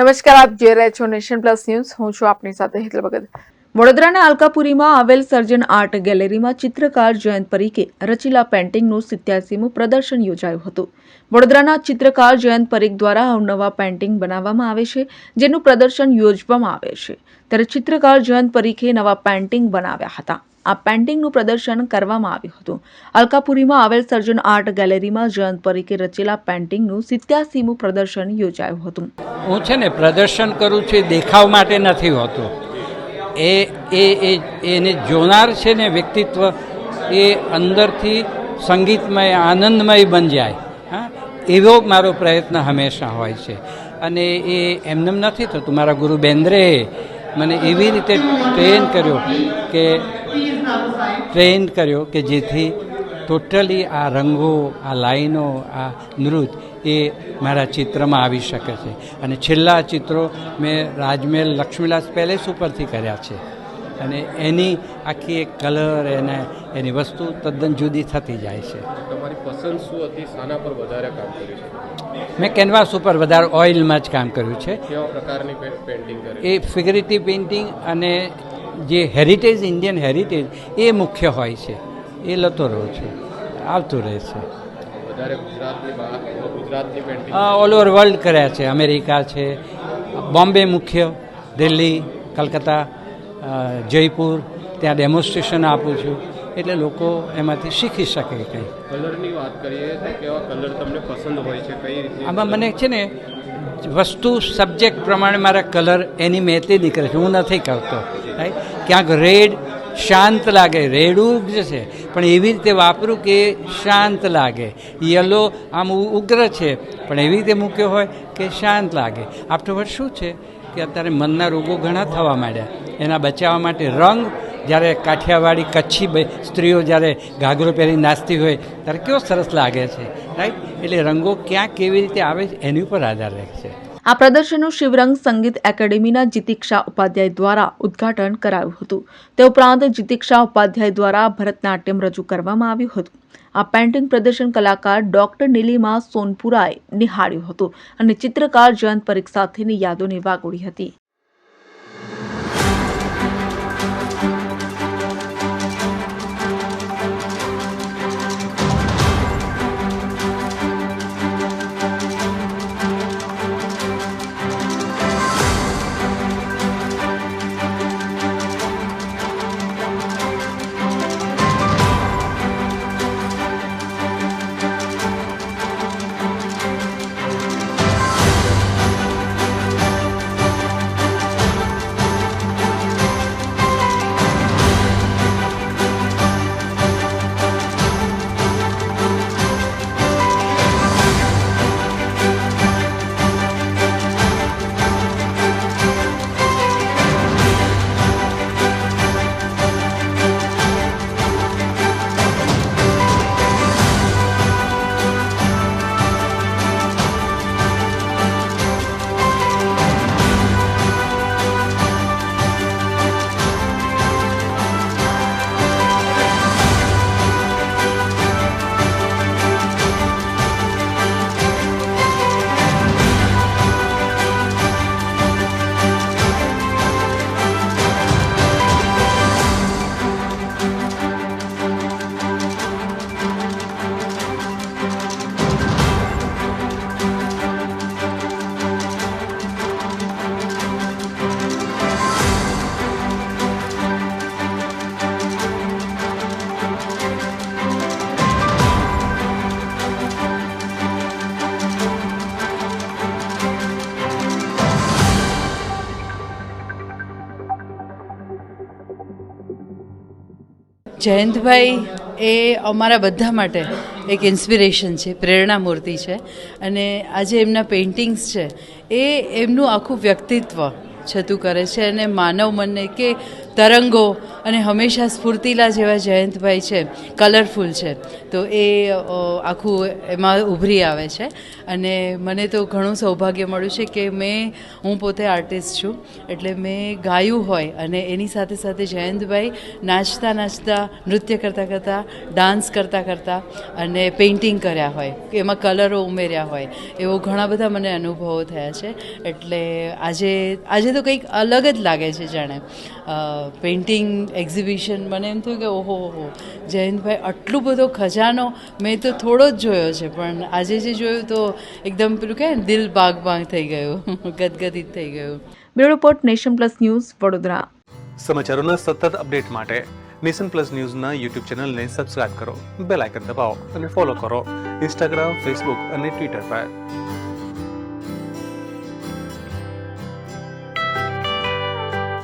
નમસ્કાર, આપ જે રહ્યા છો નેશન પ્લસ ન્યૂઝ. હું છું આપની સાથે હેતલ ભગત. વડોદરાના અલકાપુરીમાં આવેલ સર્જન આર્ટ ગેલેરીમાં ચિત્રકાર જયંત પરીખે રચેલા પેન્ટિંગનું સિત્યાસીમું પ્રદર્શન યોજાયું હતું. વડોદરાના ચિત્રકાર જયંત પરીખ દ્વારા અવનવા પેન્ટિંગ બનાવવામાં આવે છે, જેનું પ્રદર્શન યોજવામાં આવે છે. ત્યારે ચિત્રકાર જયંત પરીખે નવા પેન્ટિંગ બનાવ્યા હતા. આ પેન્ટિંગનું પ્રદર્શન કરવામાં આવ્યું હતું. અલકાપુરીમાં આવેલ સર્જન આર્ટ ગેલેરીમાં જયંત પરીખે રચેલા પેન્ટિંગનું સિત્યાસીમું પ્રદર્શન યોજાયું હતું. હું છે ને પ્રદર્શન કરું છું દેખાવ માટે નથી હોતું. એ એ એ, એને જોનાર છે ને વ્યક્તિત્વ એ અંદરથી સંગીતમય, આનંદમય બની જાય. હા? એવો મારો પ્રયત્ન હંમેશા હોય છે. અને એ એમનેમ નથી થતું. મારા ગુરુ બેન્દ્રે મને એવી રીતે ટ્રેન કર્યો કે ટ્રેન કર્યો કે જેથી ટોટલી આ રંગો આ લાઈનો આ નૃત્ય એ મારા ચિત્રમાં આવી શકે છે. અને છેલ્લા ચિત્રો મેં રાજમહેલ લક્ષ્મીલાસ પેલેસ ઉપરથી કર્યા છે. અને એની આખી એક કલર એને એની વસ્તુ તદ્દન જુદી થતી જાય છે. તમારી પસંદ શું હતી? શાના પર વધારે કામ કર્યું છે? મેં કેનવાસ ઉપર વધારે ઓઇલમાં જ કામ કર્યું છે. કેવા પ્રકારની પેઇન્ટિંગ કરી? એ ફિગરેટિવ પેઇન્ટિંગ અને જે હેરિટેજ ઇન્ડિયન હેરિટેજ એ મુખ્ય હોય છે. એ લતો રહું છું. આવતું રહે છે. ઓલ ઓવર વર્લ્ડ કર્યા છે. અમેરિકા છે બોમ્બે મુખ્ય દિલ્હી કલકત્તા જયપુર ત્યાં ડેમોન્સ્ટ્રેશન આપું છું. એટલે લોકો એમાંથી શીખી શકે કંઈ. કલરની વાત કરીએ તો કેવા કલર તમને પસંદ હોય છે? કઈ રીતે આમાં મને છે ને વસ્તુ સબ્જેક્ટ પ્રમાણે મારા કલર એની મેતે નીકળે છે. હું નથી કરતો. ક્યાંક રેડ શાંત લાગે. રેડું જ છે. પણ એવી રીતે વાપરું કે શાંત લાગે. યલો આમ ઉગ્ર છે. પણ એવી રીતે મૂક્યો હોય કે શાંત લાગે. આફ્ટરવર્ડ શું છે? કે અત્યારે મનના રોગો ઘણા થવા માંડ્યા. એના બચાવવા માટે રંગ જ્યારે કાઠિયાવાડી કચ્છી સ્ત્રીઓ જ્યારે ઘાઘરો પહેરી નાચતી હોય, ત્યારે કેવો સરસ લાગે છે રાઈટ એટલે રંગો ક્યાં કેવી રીતે આવે છે, એની ઉપર આધાર રહે છે. આ પ્રદર્શનનું શિવરંગ સંગીત એકેડેમીના જીતિક્ષા ઉપાધ્યાય દ્વારા ઉદ્ઘાટન કરાયું હતું. તે ઉપરાંત જીતિક્ષા ઉપાધ્યાય દ્વારા ભરતનાટ્યમ રજૂ કરવામાં આવ્યું હતું. આ પેન્ટિંગ પ્રદર્શન કલાકાર ડોક્ટર નીલિમા સોનપુરાએ નિહાળ્યું હતું અને ચિત્રકાર જયંત પરીખ સાથેની યાદોને વાગોળી હતી. જયંતભાઈ એ અમારા બધા માટે એક ઇન્સ્પિરેશન છે, પ્રેરણા મૂર્તિ છે. અને આજે એમના પેઇન્ટિંગ્સ છે, એ એમનું આખું વ્યક્તિત્વ છતું કરે છે અને માનવ મનને કે તરંગો અને હંમેશા સ્ફૂર્તિલા જેવા જયંતભાઈ છે. કલરફુલ છે. તો એ આખું એમાં ઉભરી આવે છે. અને મને તો ઘણું સૌભાગ્ય મળ્યું છે કે મેં, હું પોતે આર્ટિસ્ટ છું. એટલે મેં ગાયું હોય અને એની સાથે સાથે જયંતભાઈ નાચતા નાચતા, નૃત્ય કરતાં કરતાં ડાન્સ કરતાં કરતાં અને પેઇન્ટિંગ કર્યા હોય. એમાં કલરો ઉમેર્યા હોય. એવો ઘણા બધા મને અનુભવો થયા છે. એટલે આજે આજે તો કંઈક અલગ જ લાગે છે જાણે. પેઇન્ટિંગ એક્ઝિબિશન મને એમ થયું કે ઓહો ઓહો જયંતભાઈ આટલું બધો ખજાનો મેં તો થોડો જ જોયો છે પણ આજે જે જોયું તો એકદમ પેલું કહે દિલ બાગ બાગ થઈ ગયું. ગદગદિત થઈ ગયું. Bureau report nation plus news Vadodara. સમાચારોના સતત અપડેટ માટે નેશન પ્લસ ન્યૂઝના યુટ્યુબ ચેનલને સબસ્ક્રાઇબ કરો બેલ આઇકન દબાવો અને ફોલો કરો ઇન્સ્ટાગ્રામ ફેસબુક અને ટ્વિટર પર.